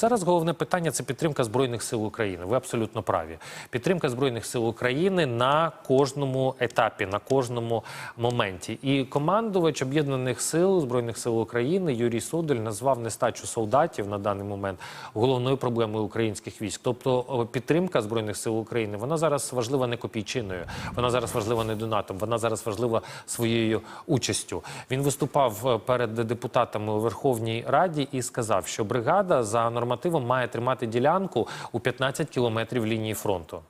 Зараз головне питання це підтримка збройних сил України. Ви абсолютно праві. Підтримка збройних сил України на кожному етапі, на кожному моменті. І командувач об'єднаних сил збройних сил України Юрій Содоль назвав нестачу солдатів на даний момент головною проблемою українських військ. Тобто підтримка збройних сил України вона зараз важлива не копійчиною, вона зараз важлива не донатом, вона зараз важлива своєю участю. Він виступав е, перед депутатами у Верховній Раді і сказав, що бригада за нормативом має тримати ділянку у 15 кілометрів лінії фронту.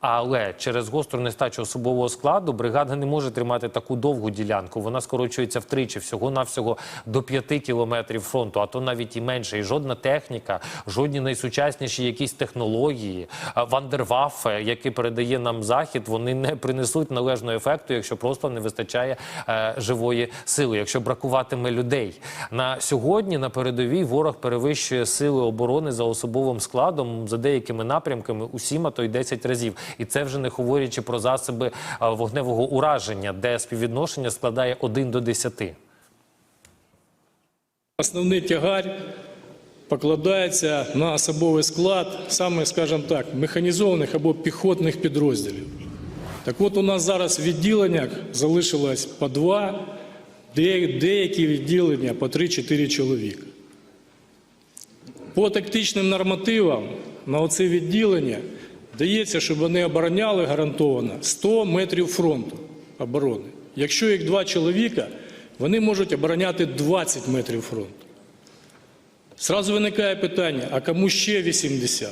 Але через гостру нестачу особового складу бригада не може тримати таку довгу ділянку. Вона скорочується втричі, всього навсього до 5 кілометрів фронту, а то навіть і менше. І жодна техніка, жодні найсучасніші якісь технології, а, вандерваффе, які передає нам захід, вони не принесуть належного ефекту, якщо просто не вистачає е, живої сили, якщо бракуватиме людей. На сьогодні на передовій ворог перевищує сили оборони за особовим складом за деякими напрямками у 7, а то й 10 разів. І це вже не говорячи про засоби вогневого ураження, де співвідношення складає 1 до 10. Основний тягар покладається на особовий склад, саме, скажімо так, механізованих або піхотних підрозділів. Так от у нас зараз в відділеннях залишилось по два, деякі відділення по 3-4 чоловіка. По тактичним нормативам на оце відділення дається, щоб вони обороняли гарантовано 100 метрів фронту оборони. Якщо їх два чоловіка, вони можуть обороняти 20 метрів фронту. Зразу виникає питання, а кому ще 80?